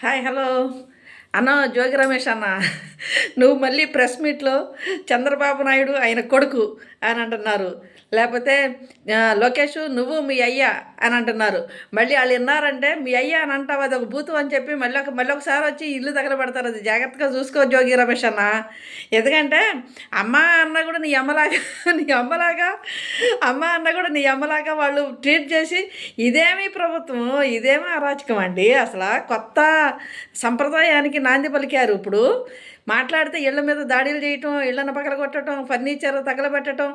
Hi hello అన్న జోగి రమేష్ అన్న నువ్వు మళ్ళీ ప్రెస్ మీట్లో చంద్రబాబు నాయుడు ఆయన కొడుకు అని అంటున్నారు. లేకపోతే లోకేష్ నువ్వు మీ అయ్యా అని అంటున్నారు. మళ్ళీ వాళ్ళు విన్నారంటే మీ అయ్యా అని అంటావు అది ఒక బూతు అని చెప్పి మళ్ళీ ఒక మళ్ళీ ఒకసారి వచ్చి ఇల్లు తగలబెడతారు అది జాగ్రత్తగా చూసుకో జోగి రమేష్ అన్న. ఎందుకంటే అమ్మ అన్న కూడా నీ అమ్మలాగా నీ అమ్మలాగా అమ్మ అన్న కూడా నీ అమ్మలాగా వాళ్ళు ట్రీట్ చేసి ఇదేమి ప్రభుత్వం ఇదేమి అరాచకం అండి. అసలు కొత్త సంప్రదాయానికి నాంది పలికారు ఇప్పుడు. మాట్లాడితే ఇళ్ళ మీద దాడులు చేయటం ఇళ్ళను పగల కొట్టడం ఫర్నిచర్ తగలబెట్టడం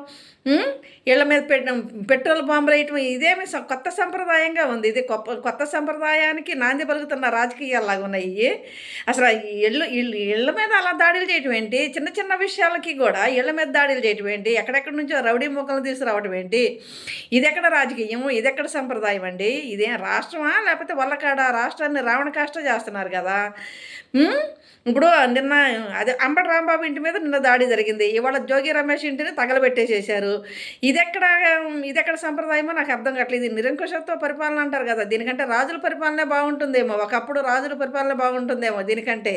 ఇళ్ళ మీద పెట్ట పెట్రోల్ బాంబులు వేయటం ఇదేమి కొత్త సంప్రదాయంగా ఉంది. ఇది కొత్త కొత్త సంప్రదాయానికి నాంది పలుకుతున్న రాజకీయాల్లాగా ఉన్నాయి. అసలు ఇళ్ళు ఇళ్ళు ఇళ్ళ మీద అలా దాడులు చేయటం ఏంటి? చిన్న చిన్న విషయాలకి కూడా ఇళ్ళ మీద దాడులు చేయటం ఏంటి? ఎక్కడెక్కడి నుంచో రౌడీ మొక్కలు తీసుకురావటం ఏంటి? ఇది ఎక్కడ రాజకీయం? ఇది ఎక్కడ సంప్రదాయం అండి? ఇదేం రాష్ట్రమా? లేకపోతే వల్లకాడ రాష్ట్రాన్ని రావణ కాష్ట చేస్తున్నారు కదా. ఇప్పుడు నిన్న అదే అంబటి రాంబాబు ఇంటి మీద నిన్న దాడి జరిగింది. ఇవాళ జోగి రమేష్ ఇంటిని తగలబెట్టేసేసారు ఇదెక్కడ ఇదెక్కడ సంప్రదాయమో నాకు అర్థం కావట్లేదు. ఇది నిరంకుశత్వ పరిపాలన అంటారు కదా దీనికంటే రాజుల పరిపాలనే బాగుంటుందేమో. ఒకప్పుడు రాజుల పరిపాలన బాగుంటుందేమో దీనికంటే.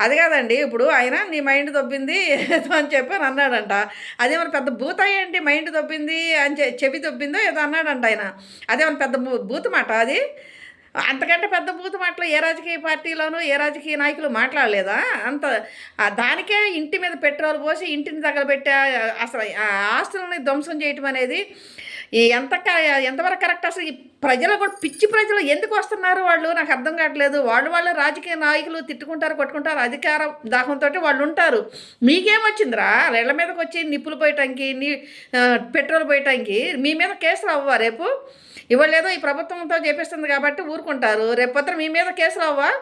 అది కాదండి ఇప్పుడు ఆయన నీ మైండ్ దొబ్బింది అని చెప్పి అని అన్నాడంట. అదేమన్నా పెద్ద భూత ఏంటి? మైండ్ దొబ్బింది అని చెవి దొబ్బిందో ఏదో అన్నాడంట ఆయన. అదేమన్నా పెద్ద భూతమాట అది? అంతకంటే పెద్ద బూతు మాటలు ఏ రాజకీయ పార్టీలోనూ ఏ రాజకీయ నాయకులు మాట్లాడలేదా? అంత దానికే ఇంటి మీద పెట్రోల్ పోసి ఇంటిని తగలబెట్టే అసలు ఆ ఆస్తులని ధ్వంసం చేయటం అనేది ఎంత క- ఎంతవరకు కరెక్ట్? అసలు ఈ ప్రజలు కూడా పిచ్చి ప్రజలు ఎందుకు వస్తున్నారు వాళ్ళు? నాకు అర్థం కావట్లేదు. వాళ్ళు వాళ్ళు రాజకీయ నాయకులు తిట్టుకుంటారు కొట్టుకుంటారు అధికార దాహంతో వాళ్ళు ఉంటారు. మీకేమొచ్చిందిరా ఇళ్ళ మీదకి వచ్చి నిప్పులు పోయటానికి నీ పెట్రోల్ పోయటానికి మీ మీద కేసులు అవ్వవా రేపు? ఇవ్వలేదో ఈ ప్రభుత్వంతో చేపిస్తుంది కాబట్టి ఊరుకుంటారు. రేపొద్దున మీ మీద కేసులు అవ్వా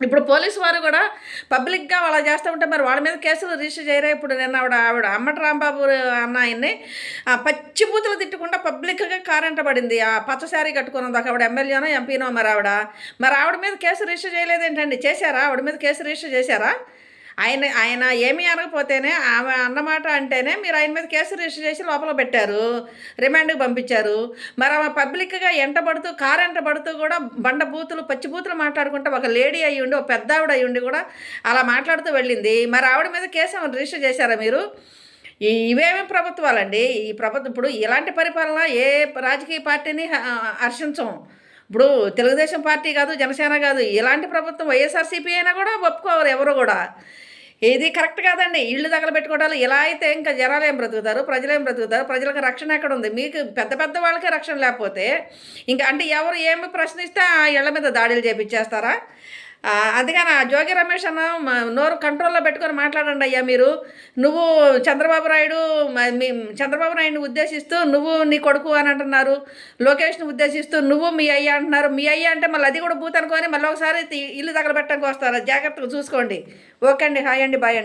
ఇప్పుడు పోలీసు వారు కూడా పబ్లిక్గా అలా చేస్తూ ఉంటే మరి వాళ్ళ మీద కేసులు రిజిస్టర్ చేయరా? ఇప్పుడు నిన్న ఆవిడ ఆవిడ అమ్మటి రాంబాబు అన్న ఆయన్ని ఆ పచ్చి తిట్టకుండా పబ్లిక్గా కారెంట పడింది ఆ పచ్చ శారీ కట్టుకున్నది ఆవిడ ఎమ్మెల్యేనో ఎంపీనో మరి ఆవిడ. మరి ఆవిడ మీద కేసు రిజిస్టర్ చేయలేదేంటండి? చేశారా? ఆవిడ మీద కేసు రిజిస్టర్ చేశారా? ఆయన ఆయన ఏమీ అనకపోతేనే ఆమె అన్నమాట అంటేనే మీరు ఆయన మీద కేసు రిజిస్టర్ చేసి లోపల పెట్టారు రిమాండ్కి పంపించారు. మరి ఆమె పబ్లిక్గా ఎంటబడుతూ కారు ఎంటబడుతూ కూడా బండ బూతులు పచ్చి బూతులు మాట్లాడుకుంటే ఒక లేడీ అయ్యి ఉండి ఒక పెద్ద ఆవిడ అయ్యి ఉండి కూడా అలా మాట్లాడుతూ వెళ్ళింది. మరి ఆవిడ మీద కేసు రిజిస్టర్ చేశారా మీరు? ఈ ఇవేమి ప్రభుత్వాలండి? ఈ ప్రభుత్వం ఇప్పుడు ఇలాంటి పరిపాలన ఏ రాజకీయ పార్టీని హర్షించం. ఇప్పుడు తెలుగుదేశం పార్టీ కాదు జనసేన కాదు ఇలాంటి ప్రభుత్వం వైఎస్ఆర్సీపీ అయినా కూడా ఒప్పుకోవాలి ఎవరు కూడా. ఏది కరెక్ట్ కాదండి. ఇళ్ళు తగలబెట్టుకోవడాలు ఇలా అయితే ఇంకా జనాలు ఏం బ్రతుకుతారు? ప్రజలు ఏం బ్రతుకుతారు? ప్రజలకు రక్షణ ఎక్కడ ఉంది? మీకు పెద్ద పెద్ద వాళ్ళకే రక్షణ లేకపోతే ఇంకా అంటే ఎవరు ఏమి ప్రశ్నిస్తే ఆ ఇళ్ళ మీద దాడులు చేపించేస్తారా? అందుకని ఆ జోగి రమేష్ అన్న నోరు కంట్రోల్లో పెట్టుకొని మాట్లాడండి అయ్యా మీరు. నువ్వు చంద్రబాబు నాయుడు మీ చంద్రబాబు నాయుడిని ఉద్దేశిస్తూ నువ్వు నీ కొడుకు అని అంటున్నారు. లోకేష్ని ఉద్దేశిస్తూ నువ్వు మీ అయ్యా అంటున్నారు. మీ అయ్యా అంటే మళ్ళీ అది కూడా బూత్ అనుకొని మళ్ళీ ఒకసారి తి- ఇల్లు తగలబెట్టడానికి వస్తారు. జాగ్రత్తగా చూసుకోండి. ఓకే అండి. హాయ్ అండి. బాయ్ అండి.